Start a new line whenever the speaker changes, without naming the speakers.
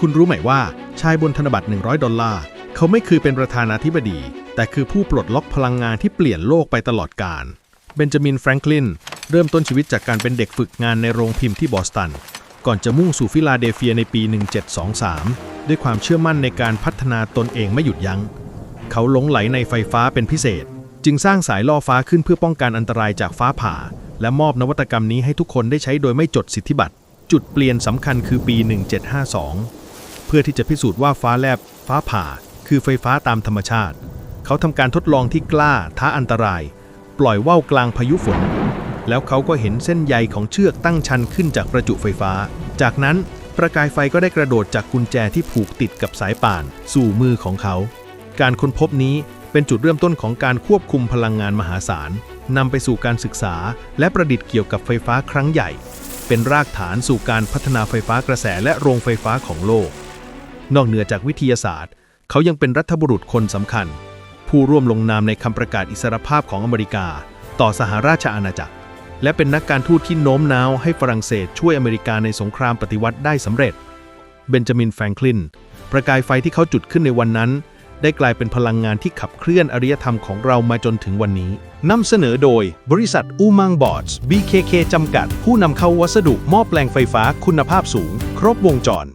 คุณรู้ไหมว่าชายบนธนบัตร 100 ดอลลาร์ เขาไม่คือเป็นประธานาธิบดี แต่คือผู้ปลดล็อกพลังงานที่เปลี่ยนโลกไปตลอดกาล เบนจามิน แฟรงคลิน เริ่มต้นชีวิตจากการเป็นเด็กฝึกงานในโรงพิมพ์ที่บอสตัน ก่อนจะมุ่งสู่ฟิลาเดลเฟียในปี 1723 ด้วยความเชื่อมั่นในการพัฒนาตนเองไม่หยุดยัง้ง เขาหลงไหลในไฟฟ้าเป็นพิเศษ จึงสร้างสายล่อฟ้าขึ้นเพื่อป้องกันอันตรายจากฟ้าผ่า และมอบนวัตกรรมนี้ให้ทุกคนได้ใช้โดยไม่จดสิทธิบัตร จุดเปลี่ยนสำคัญคือปี 1752 เพื่อที่จะพิสูจน์ว่าฟ้าแลบฟ้าผ่า คือไฟฟ้าตามธรรมชาติ เขาทำการทดลองที่กล้าท้าอันตราย ปล่อยว่าวกลางพายุฝน แล้วเขาก็เห็นเส้นใยของเชือกตั้งชันขึ้นจากประจุไฟฟ้า จากนั้นประกายไฟก็ได้กระโดดจากกุญแจที่ผูกติดกับสายป่าน สู่มือของเขา การค้นพบนี้เป็นจุดเริ่มต้นของการควบคุมพลังงานมหาศาลนำไปสู่การศึกษา และประดิษฐ์เกี่ยวกับไฟฟ้าครั้งใหญ่ เป็นรากฐานสู่การพัฒนาไฟฟ้ากระแสและโรงไฟฟ้าของโลก นอกเหนือจากวิทยาศาสตร์ เขายังเป็นรัฐบุรุษคนสำคัญ ผู้ร่วมลงนามในคำประกาศอิสรภาพของอเมริกา ต่อสหราชอาณาจักร และเป็นนักการทูตที่โน้มน้าวให้ฝรั่งเศสช่วยอเมริกาในสงครามปฏิวัติได้สำเร็จ เบนจามินแฟรงคลินประกายไฟที่เขาจุดขึ้นในวันนั้น ได้กลายเป็นพลังงานที่ขับเคลื่อนอารยธรรมของเรามาจนถึงวันนี้นำเสนอโดยบริษัทอูมังบอร์ด BKK จำกัด ผู้นำเข้าวัสดุหม้อแปลงไฟฟ้าคุณภาพสูง ครบวงจร